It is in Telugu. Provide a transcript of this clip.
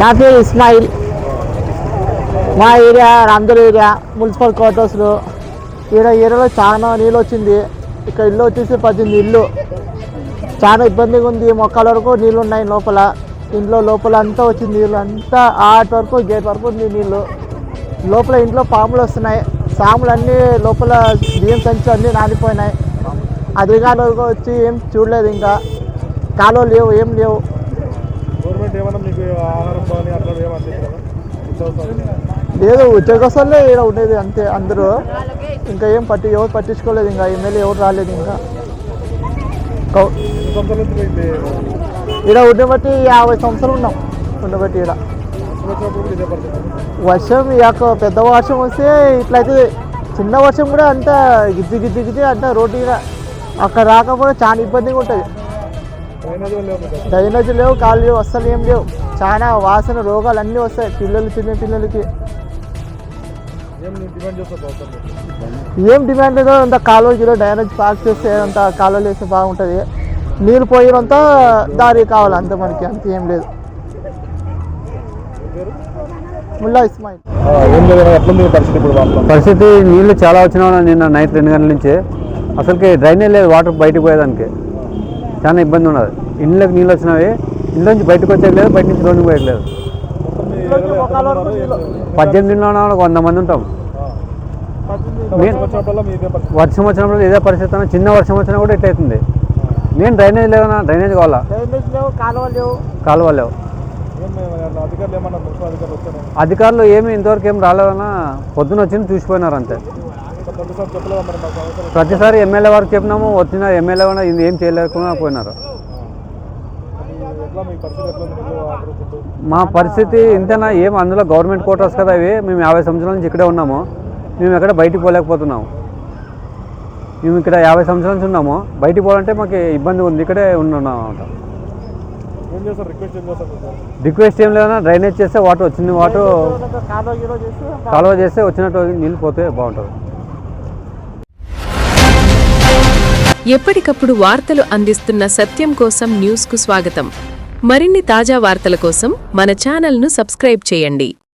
నా పేరు ఇస్మాయిల్. మా ఏరియా రాందూర్ ఏరియా మున్సిపల్ క్వార్టర్స్లో ఈడ ఏరియాలో చాలా నీళ్ళు వచ్చింది. ఇక్కడ ఇల్లు వచ్చేసి పద్దెనిమిది ఇల్లు. చాలా ఇబ్బందిగా ఉంది. మొక్కల వరకు నీళ్ళు ఉన్నాయి లోపల. ఇంట్లో లోపల అంతా వచ్చింది. నీళ్ళు అంతా ఆట వరకు గేట్ వరకు ఉంది నీళ్ళు. లోపల ఇంట్లో పాములు వస్తున్నాయి. సాములు అన్నీ లోపల బియ్యం సంచి అన్నీ నానిపోయినాయి. అధికారులు వచ్చి ఏం చూడలేదు ఇంకా. కాలువ లేవు ఏం లేవు. గవర్నమెంట్ ఏమన్నా మీకు ఆహారం కానీ అట్లా ఏమన్నా అందించారా నిత్యావసరాలు లేదు ఉద్యోగస్తులే ఇక్కడ ఉండేది అంతే అందరూ. ఇంకా ఏం పట్టి ఎవరు పట్టించుకోలేదు ఇంకా ఎమ్మెల్యే ఎవరు రాలేదు ఇంకా. ఈడ ఉండబట్టి యాభై సంవత్సరాలు ఉన్నాం ఉండబట్టి ఈడ. వర్షం యొక్క పెద్ద వర్షం వస్తే ఇట్లయితే చిన్న వర్షం కూడా అంత గిద్ది గిద్ది గిద్ది అంత రోడ్డు అక్కడ రాకపోతే చాలా ఇబ్బందిగా ఉంటుంది. డ్రైనేజ్ లేవు కాళ్ళు లేవు అస్సలు ఏం లేవు. చాలా వాసన రోగాలు అన్నీ వస్తాయి పిల్లలు చిన్న పిల్లలకి. ఏం డిమాండ్ లేదో అంత కాలువ గిలో డ్రైనేజ్ పార్క్ చేస్తే అంత కాలువలు వేస్తే బాగుంటుంది. నీళ్ళు పోయినంత దారి కావాలి అంత మనకి అంత ఏం లేదు. పేరు ముల్లా ఇస్మాయిల్. ఏం లేదు ఎట్లుంది పరిస్థితి ఇప్పుడు పరిస్థితి నీళ్ళు చాలా వచ్చినా నిన్న నైట్ రెండు గంటల నుంచి. అసలుకి డ్రైనేజ్ లేదు వాటర్ బయటకు పోయేదానికి. చాలా ఇబ్బంది ఉన్నది. ఇండ్లకు నీళ్ళు వచ్చినవి ఇళ్ళ నుంచి బయటకు వచ్చేది లేదు బయట నుంచి రోడ్డుకి పోయేది లేదు. మొత్తం మీ ఏరియాలో ఎంతమంది ఉన్నారు? ఏం లేదు. పద్దెనిమిది ఇండ్లో ఉన్న వంద మంది ఉంటాం వర్షం వచ్చినప్పుడు ఇదే పరిస్థితి అన్న చిన్న వర్షం వచ్చినా కూడా ఇట్లయితుంది మెయిన్ డ్రైనేజ్ లేదన్నా డ్రైనేజ్ కావాలా? డ్రైనేజ్ లేవు కాలువ లేవు. కాలువ లేవు. అధికారులు ఏమి ఇంతవరకు ఏం రాలేదన్నా పొద్దున వచ్చింది చూసిపోయినారు అంతే. ప్రతిసారి ఎమ్మెల్యే వారికి చెప్పినాము వచ్చిన ఎమ్మెల్యే కూడా ఇది ఏం చేయలేకుండా పోయినారు. మా పరిస్థితి ఇంతేనా ఏం అందులో గవర్నమెంట్ క్వార్టర్స్ కదా అవి మేము యాభై సంవత్సరాల నుంచి ఇక్కడే ఉన్నాము. మేము ఎక్కడ బయటికి పోలేకపోతున్నాము. మేము ఇక్కడ యాభై సంవత్సరాల నుంచి ఉన్నాము. బయటికి పోవాలంటే మాకు ఇబ్బంది ఉంది. ఇక్కడే ఉన్నాం అనమాట రిక్వెస్ట్ ఏం లేదన్నా డ్రైనేజ్ చేస్తే వాటర్ వచ్చింది వాటర్ కాలువ గీలో చేస్తే కాలువ చేస్తే వచ్చినట్టు నీళ్ళు పోతే బాగుంటుంది. ఎప్పటికప్పుడు వార్తలు అందిస్తున్న సత్యం కోసం న్యూస్కు స్వాగతం. మరిన్ని తాజా వార్తల కోసం మన ఛానల్ను సబ్స్క్రైబ్ చేయండి.